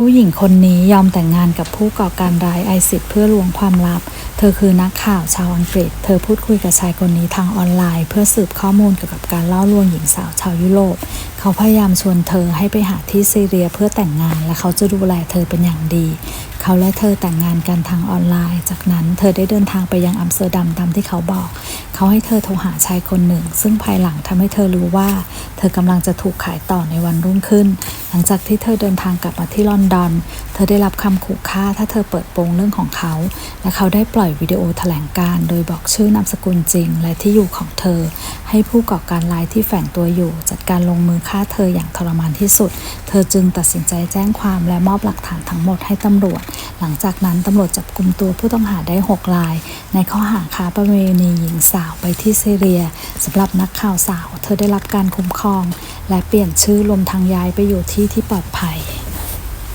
ผู้หญิงคนนี้ยอมแต่งงานกับผู้ก่อการร้ายไอซิสเพื่อลวงความลับ เธอคือนักข่าวชาวอังกฤษ เธอพูดคุยกับชายคนนี้ทางออนไลน์ เพื่อสืบข้อมูลเกี่ยวกับการล่อลวงหญิงสาวชาวยุโรป เขาพยายามชวนเธอให้ไปหาที่ซีเรียเพื่อแต่งงาน และเขาจะดูแลเธอเป็นอย่างดี เขาและเธอแต่งงานกันทางออนไลน์ จากนั้นเธอได้เดินทางไปยังอัมสเตอร์ดัมตามที่เขาบอก เขาให้เธอโทรหาชายคนหนึ่ง ซึ่งภายหลังทำให้เธอรู้ว่า เธอกำลังจะถูกขายต่อในวันรุ่งขึ้น หลังจากที่เธอเดินทางกลับมาที่ลอนดอน เธอได้รับคำขู่ฆ่าถ้าเธอเปิดโปงเรื่องของเขา และเขาได้ปล่อยวิดีโอแถลงการ โดยบอกชื่อนามสกุลจริง และที่อยู่ของเธอ ให้ผู้ก่อการร้ายที่แฝงตัวอยู่ จัดการลงมือฆ่าเธออย่างทรมานที่สุด เธอจึงตัดสินใจแจ้งความและมอบหลักฐานทั้งหมดให้ตำรวจ หลังจากนั้นตำรวจจับกลุ่มตัวผู้ต้องหาได้ 6 ราย ในข้อหาค้าประเวณีหญิงสาวไปที่ซีเรียสำหรับนักข่าวสาว เธอได้รับการคุ้มครอง และเปลี่ยนชื่อรวมทางย้ายไปอยู่ที่ที่ปลอดภัย